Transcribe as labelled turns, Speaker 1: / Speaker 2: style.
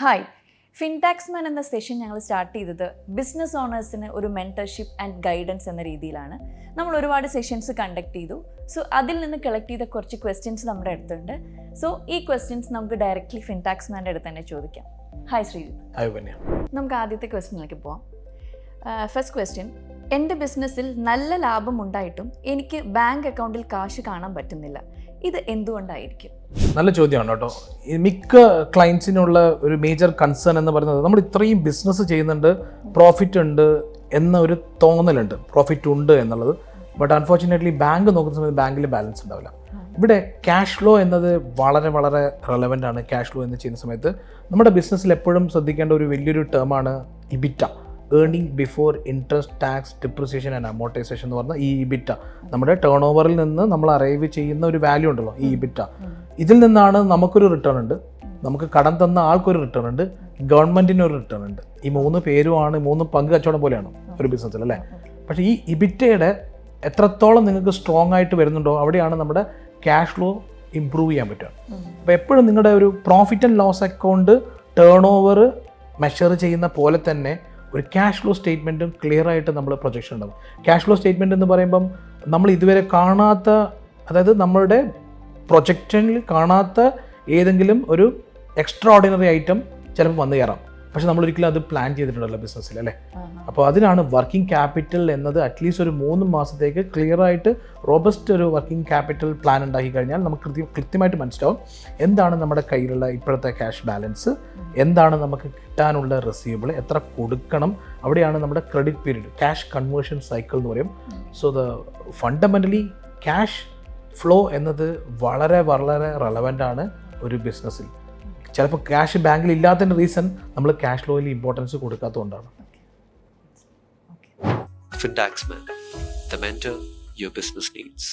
Speaker 1: Hi ഫിൻടാക്സ്മാൻ എന്ന session ഞങ്ങൾ start ചെയ്തത് ബിസിനസ് ഓണേഴ്സിന് ഒരു മെന്റർഷിപ്പ് ആൻഡ് ഗൈഡൻസ് എന്ന രീതിയിലാണ്. നമ്മൾ ഒരുപാട് സെഷൻസ് കണ്ടക്ട് ചെയ്തു. സോ അതിൽ നിന്ന് കളക്ട് ചെയ്ത കുറച്ച് ക്വസ്റ്റ്യൻസ് നമ്മുടെ അടുത്തുണ്ട്. സോ ഈ ക്വസ്റ്റ്യൻസ് നമുക്ക് ഡയറക്റ്റ്ലി ഫിൻടാക്സ്മാന്റെ അടുത്ത് തന്നെ ചോദിക്കാം. ഹായ് ശ്രീജിത്ത്. നമുക്ക് ആദ്യത്തെ ക്വസ്റ്റ്യനിലേക്ക് പോവാം. ഫസ്റ്റ് ക്വസ്റ്റ്യൻ എന്റെ ബിസിനസ്സിൽ നല്ല ലാഭം ഉണ്ടായിട്ടും എനിക്ക് ബാങ്ക് അക്കൗണ്ടിൽ കാശ് കാണാൻ പറ്റുന്നില്ല. ഇത് എന്തുകൊണ്ടായിരിക്കും?
Speaker 2: നല്ല ചോദ്യമാണ് കേട്ടോ. മിക്ക ക്ലയൻസിനുള്ള ഒരു മേജർ കൺസേൺ എന്ന് പറയുന്നത് നമ്മൾ ഇത്രയും ബിസിനസ് ചെയ്യുന്നുണ്ട് പ്രോഫിറ്റ് ഉണ്ട് എന്ന ഒരു തോന്നലുണ്ട്. പ്രോഫിറ്റ് ഉണ്ട് എന്നുള്ളത്. ബട്ട് അൺഫോർച്ചുനേറ്റ്ലി ബാങ്ക് നോക്കുന്ന സമയത്ത് ബാങ്കിൽ ബാലൻസ് ഉണ്ടാവില്ല. ഇവിടെ ക്യാഷ് ഫ്ലോ എന്നത് വളരെ വളരെ റെലവന്റ് ആണ്. ക്യാഷ് ഫ്ലോ എന്ന് ചെയ്യുന്ന സമയത്ത് നമ്മുടെ ബിസിനസ്സിൽ എപ്പോഴും ശ്രദ്ധിക്കേണ്ട ഒരു വലിയൊരു ടേമാണ് EBITDA. Earning before interest tax depreciation and amortisation എന്ന് പറഞ്ഞാൽ ഈ ഇബിറ്റ നമ്മുടെ ടേൺ ഓവറിൽ നിന്ന് നമ്മൾ അറൈവ് ചെയ്യുന്ന ഒരു വാല്യൂ ഉണ്ടല്ലോ ഈ ഇബിറ്റ ഇതിൽ നിന്നാണ് നമുക്കൊരു റിട്ടേൺ ഉണ്ട്. നമുക്ക് കടം തന്ന ആൾക്കൊരു റിട്ടേൺ ഉണ്ട്. ഗവൺമെന്റിന് ഒരു റിട്ടേൺ ഉണ്ട്. ഈ മൂന്ന് പേരുമാണ് മൂന്ന് പങ്ക് കച്ചവടം പോലെയാണ് ഒരു ബിസിനസ്സിൽ അല്ലേ? പക്ഷേ ഈ ഇബിറ്റയുടെ എത്രത്തോളം നിങ്ങൾക്ക് സ്ട്രോങ് ആയിട്ട് വരുന്നുണ്ടോ അവിടെയാണ് നമ്മുടെ ക്യാഷ് ഫ്ലോ ഇമ്പ്രൂവ് ചെയ്യാൻ പറ്റുക. അപ്പോൾ എപ്പോഴും നിങ്ങളുടെ ഒരു profit and loss account turnover measure ചെയ്യുന്ന പോലെ തന്നെ ഒരു ക്യാഷ് ഫ്ലോ സ്റ്റേറ്റ്മെന്റും ക്ലിയർ ആയിട്ട് നമ്മൾ പ്രൊജക്ഷൻ ഉണ്ടാവും. ക്യാഷ് ഫ്ലോ സ്റ്റേറ്റ്മെന്റ് എന്ന് പറയുമ്പം നമ്മൾ ഇതുവരെ കാണാത്ത അതായത് നമ്മളുടെ പ്രൊജക്ഷനിൽ കാണാത്ത ഏതെങ്കിലും ഒരു എക്സ്ട്രാ ഓർഡിനറി ഐറ്റം ചിലപ്പോൾ വന്നു കയറാം. പക്ഷെ നമ്മൾ ഒരിക്കലും അത് പ്ലാൻ ചെയ്തിട്ടുണ്ടല്ലോ ബിസിനസ്സിൽ അല്ലേ? അപ്പോൾ അതിനാണ് വർക്കിംഗ് ക്യാപിറ്റൽ എന്നത് അറ്റ്ലീസ്റ്റ് ഒരു മൂന്ന് മാസത്തേക്ക് ക്ലിയർ ആയിട്ട് റോബസ്റ്റ് ഒരു വർക്കിംഗ് ക്യാപിറ്റൽ പ്ലാൻ ഉണ്ടാക്കി കഴിഞ്ഞാൽ നമുക്ക് കൃത്യം കൃത്യമായിട്ട് മനസ്സിലാവും എന്താണ് നമ്മുടെ കയ്യിലുള്ള ഇപ്പോഴത്തെ ക്യാഷ് ബാലൻസ് എന്താണ് നമുക്ക് കിട്ടാനുള്ള റെസീവബിൾ എത്ര കൊടുക്കണം. അവിടെയാണ് നമ്മുടെ credit period cash conversion cycle എന്ന് പറയും. So the fundamentally cash flow എന്നത് വളരെ വളരെ റെലവന്റ് ആണ് ഒരു ബിസിനസ്സിൽ ചിലപ്പോൾ ക്യാഷ് ബാങ്കിൽ ഇല്ലാത്തതിന്റെ റീസൺ നമ്മൾ ക്യാഷ് ഫ്ലോയിൽ importance കൊടുക്കാത്തതുകൊണ്ടാണ്
Speaker 3: Fintax man the mentor your business needs.